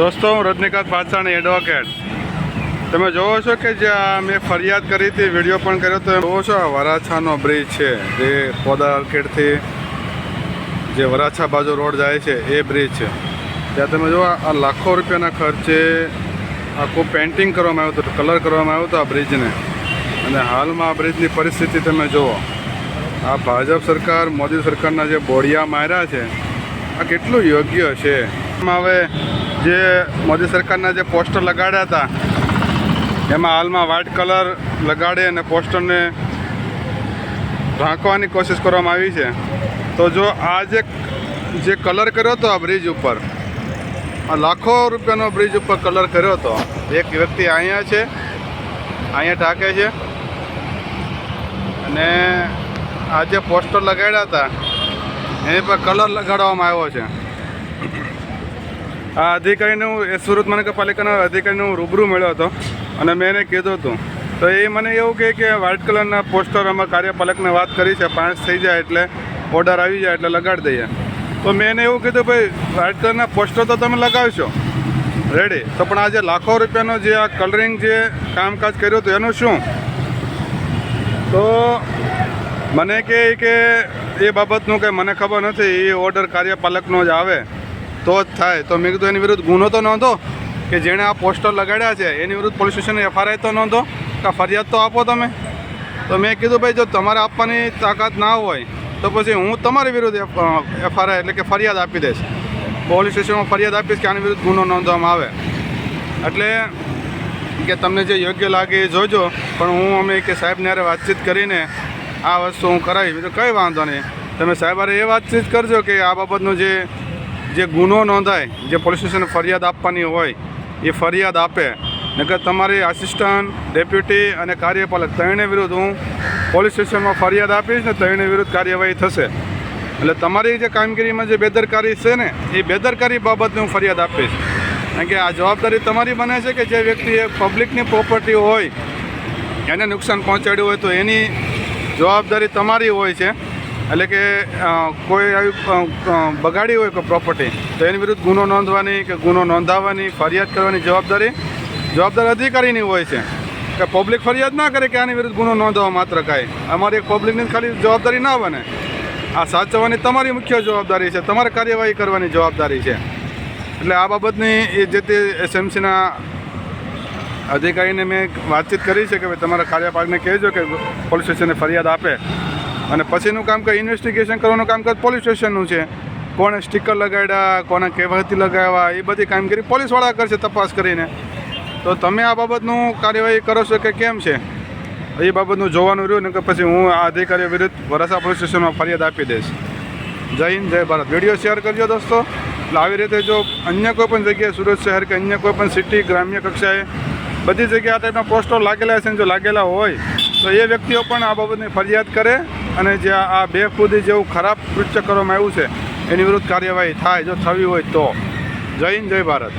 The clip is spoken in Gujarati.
દોસ્તો, હું રજનીકાંત પાછાણી એડવોકેટ તમે જોવો છો કે જ્યાં મેં ફરિયાદ કરી હતી, વીડિયો પણ કર્યો તો જોવો છો વરાછાનો બ્રિજ છે, જે પોદા આર્કેડથી જે વરાછા બાજુ રોડ જાય છે, એ બ્રિજ છે. ત્યાં તમે જુઓ, આ લાખો રૂપિયાના ખર્ચે આખું પેઇન્ટિંગ કરવામાં આવ્યું હતું કલર કરવામાં આવ્યું હતું આ બ્રિજને અને હાલમાં આ બ્રિજની પરિસ્થિતિ તમે જુઓ. આ ભાજપ સરકાર, મોદી સરકારના જે બોડિયા માર્યા છે, આ કેટલું યોગ્ય છે. હવે જે મોદી સરકારના જે પોસ્ટર લગાડ્યા હતા, એમાં હાલમાં વ્હાઇટ કલર લગાડી અને પોસ્ટરને ઢાંકવાની કોશિશ કરવામાં આવી છે. તો જો આ જે જે કલર કર્યો હતો આ બ્રિજ ઉપર, આ લાખો રૂપિયાનો બ્રિજ ઉપર કલર કર્યો હતો. એક વ્યક્તિ અહીંયા છે, અહીંયા ઢાંકે છે. અને આ જે પોસ્ટર લગાડ્યા હતા, એની પર કલર લગાડવામાં આવ્યો છે. આ અધિકારીને હું એ સુરત મહાનગરપાલિકાના અધિકારીને હું રૂબરૂ મળ્યો હતો અને મેં એને કીધું હતું. તો એ મને એવું કહે કે વ્હાઇટ કલરના પોસ્ટર અમે કાર્યપાલકને વાત કરી છે, પાંચ થઈ જાય એટલે ઓર્ડર આવી જાય એટલે લગાડી દઈએ. તો મેં એને એવું કીધું, ભાઈ વ્હાઇટ કલરના પોસ્ટર તો તમે લગાવશો. રેડી તો પણ આજે લાખો રૂપિયાનો જે આ કલરિંગ જે કામકાજ કર્યું હતું, એનું શું? તો મને કહે કે એ બાબતનું કંઈ મને ખબર નથી, એ ઓર્ડર કાર્યપાલકનો જ આવે. તો જ થાય. તો મેં કીધું એની વિરુદ્ધ ગુનો તો નોંધો કે જેણે આ પોસ્ટર લગાડ્યા છે, એની વિરુદ્ધ પોલીસ સ્ટેશને એફઆરઆઈ તો નોંધો. કે ફરિયાદ તો આપો તમે. તો મેં કીધું, ભાઈ, જો તમારે આપવાની તાકાત ના હોય, તો પછી હું તમારી વિરુદ્ધ એફઆરઆઈ એટલે કે ફરિયાદ આપી દઈશ. પોલીસ સ્ટેશનમાં ફરિયાદ આપીશ કે આની વિરુદ્ધ ગુનો નોંધવામાં આવે. એટલે કે તમને જે યોગ્ય લાગે એ જોજો, પણ હું અમે કે સાહેબને અરે વાતચીત કરીને આ વસ્તુ હું કરાવીશ બીજું કંઈ વાંધો નહીં. તમે સાહેબ હારે એ વાતચીત કરજો કે આ બાબતનું જે જે ગુનો નોંધાય, જે પોલીસ સ્ટેશને ફરિયાદ આપવાની હોય, એ ફરિયાદ આપે. નકર તમારી આસિસ્ટન્ટ ડેપ્યુટી અને કાર્યપાલક ત્રણે વિરુદ્ધ હું પોલીસ સ્ટેશનમાં ફરિયાદ આપીશ ને ત્રણે વિરુદ્ધ કાર્યવાહી થશે. એટલે તમારી જે કામગીરીમાં જે બેદરકારી છે ને, એ બેદરકારી બાબતને હું ફરિયાદ આપીશ. કારણ કે આ જવાબદારી તમારી બને છે કે જે વ્યક્તિએ પબ્લિકની પ્રોપર્ટી હોય, એને નુકસાન પહોંચાડ્યું હોય તો એની જવાબદારી તમારી હોય છે. એટલે કે કોઈ આવી બગાડી હોય કોઈ પ્રોપર્ટી તો એની વિરુદ્ધ ગુનો નોંધવાની કે ગુનો નોંધાવવાની ફરિયાદ કરવાની જવાબદારી જવાબદાર અધિકારીની હોય છે. કે પબ્લિક ફરિયાદ ના કરે કે આની વિરુદ્ધ ગુનો નોંધવા માત્ર કાંઈ. અમારી પબ્લિકની ખાલી જવાબદારી ના બને. આ સાચવવાની તમારી મુખ્ય જવાબદારી છે. તમારે કાર્યવાહી કરવાની જવાબદારી છે. એટલે આ બાબતની એ જે તે એસએમસીના અધિકારીને મેં વાતચીત કરી છે કે ભાઈ તમારા કાર્યપાલકને કહેજો કે પોલીસ સ્ટેશને ફરિયાદ આપે. અને પછીનું કામ કે ઇન્વેસ્ટિગેશન કરવાનું કામકાજ પોલીસ સ્ટેશનનું છે. કોણે સ્ટીકર લગાડ્યા કોને કહેવાથી લગાવ્યા, એ બધી કામગીરી પોલીસવાળા કરશે તપાસ કરીને. તો તમે આ બાબતનું કાર્યવાહી કરો છો કે કેમ છે? એ બાબતનું જોવાનું રહ્યું ને કે પછી હું આ અધિકારીઓ વિરુદ્ધ વરાસા પોલીસ સ્ટેશનમાં ફરિયાદ આપી દઈશ. જય હિન્દ, જય ભારત. વીડિયો શેર કરજો દોસ્તો. એટલે આવી રીતે જો અન્ય કોઈ પણ જગ્યાએ સુરત શહેર કે અન્ય કોઈ પણ સિટી ગ્રામ્ય કક્ષાએ બધી જગ્યાએ આ ટાઈપના પોસ્ટર લાગેલા છે જો લાગેલા હોય, તો એ વ્યક્તિઓ પણ આ બાબતની ફરિયાદ કરે અને જે આ બેખુદી જેવું ખરાબ કૃત્ય કરવામાં આવ્યું છે, એની વિરુદ્ધ કાર્યવાહી થાય, જો થવી હોય તો. જય હિન્દ, જય ભારત.